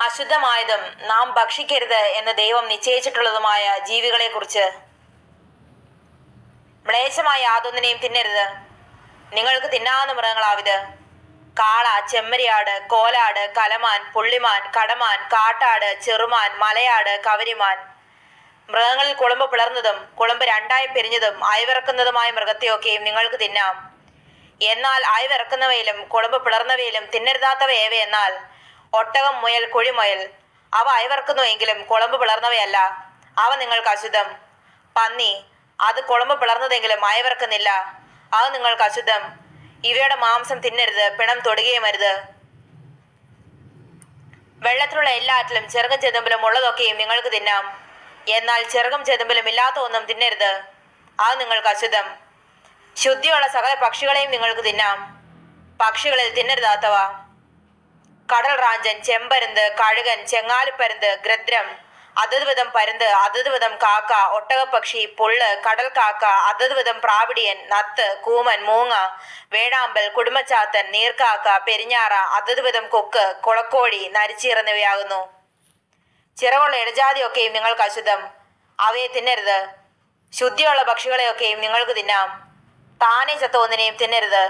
അശുദ്ധമായതും നാം ഭക്ഷിക്കരുത് എന്ന് ദൈവം നിശ്ചയിച്ചിട്ടുള്ളതുമായ ജീവികളെക്കുറിച്ച്. മ്ലേച്ഛമായ യാതൊന്നിനെയും തിന്നരുത്. നിങ്ങൾക്ക് തിന്നാവുന്ന മൃഗങ്ങളാവിത്. കാള ചെമ്മരിയാട് കോലാട് കലമാൻ പുള്ളിമാൻ കടമാൻ കാട്ടാട് ചെറുമാൻ മലയാട് കവരിമാൻ. മൃഗങ്ങളിൽ കുളമ്പ് പിളർന്നതും കുളമ്പ് രണ്ടായി പിരിഞ്ഞതും അയവിറക്കുന്നതുമായ മൃഗത്തെയൊക്കെയും നിങ്ങൾക്ക് തിന്നാം. എന്നാൽ അയവിറക്കുന്നവയിലും കുളമ്പ് പിളർന്നവയിലും തിന്നരുതാത്തവ ഏവയെന്നാൽ ഒട്ടകം മുയൽ കുഴിമുയൽ. അവ അയവിറക്കുന്നുവെങ്കിലും കുളമ്പ് പിളർന്നവയല്ല. അവ നിങ്ങൾക്ക് അശുദ്ധം. പന്നി അത് കുളമ്പ് പിളർന്നതെങ്കിലും അയവർക്കുന്നില്ല അത് നിങ്ങൾക്ക് അശുദ്ധം. ഇവയുടെ മാംസം തിന്നരുത് പിണം തൊടുകയും അരുത്. വെള്ളത്തിലുള്ള എല്ലാറ്റിലും ചെറുകും ചെതുമ്പിലും ഉള്ളതൊക്കെയും നിങ്ങൾക്ക് തിന്നാം. എന്നാൽ ചെറുകും ചെതുമ്പിലും ഇല്ലാത്ത ഒന്നും തിന്നരുത്. അത് നിങ്ങൾക്ക് അശുദ്ധം. ശുദ്ധിയുള്ള സകല പക്ഷികളെയും നിങ്ങൾക്ക് തിന്നാം. പക്ഷികളിൽ തിന്നരുതാത്തവ. കടൽ റാഞ്ചൻ ചെമ്പരുന്ത് കഴുകൻ ചെങ്ങാലിപ്പരുന്ത് ഗ്രദ്രം അതത് വിധം പരുന്ത് അതത് വിധം കാക്ക ഒട്ടകപ്പക്ഷി പുള്ള് കടൽ കാക്ക അതത് വിധം പ്രാവിടിയൻ നത്ത് കൂമൻ മൂങ്ങ വേഴാമ്പൽ കുടുംബച്ചാത്തൻ നീർക്കാക്ക പെരിഞ്ഞാറ അതത് വിധം കൊക്ക് കുളക്കോഴി നരിച്ചിറന്നിവയാകുന്നു ചിറവുള്ള ഇടജാതിയൊക്കെയും നിങ്ങൾക്ക് അശുദ്ധം. അവയെ തിന്നരുത്. ശുദ്ധിയുള്ള പക്ഷികളെയൊക്കെയും നിങ്ങൾക്ക് തിന്നാം. താനെ ചത്ത ഒന്നിനെയും തിന്നരുത്.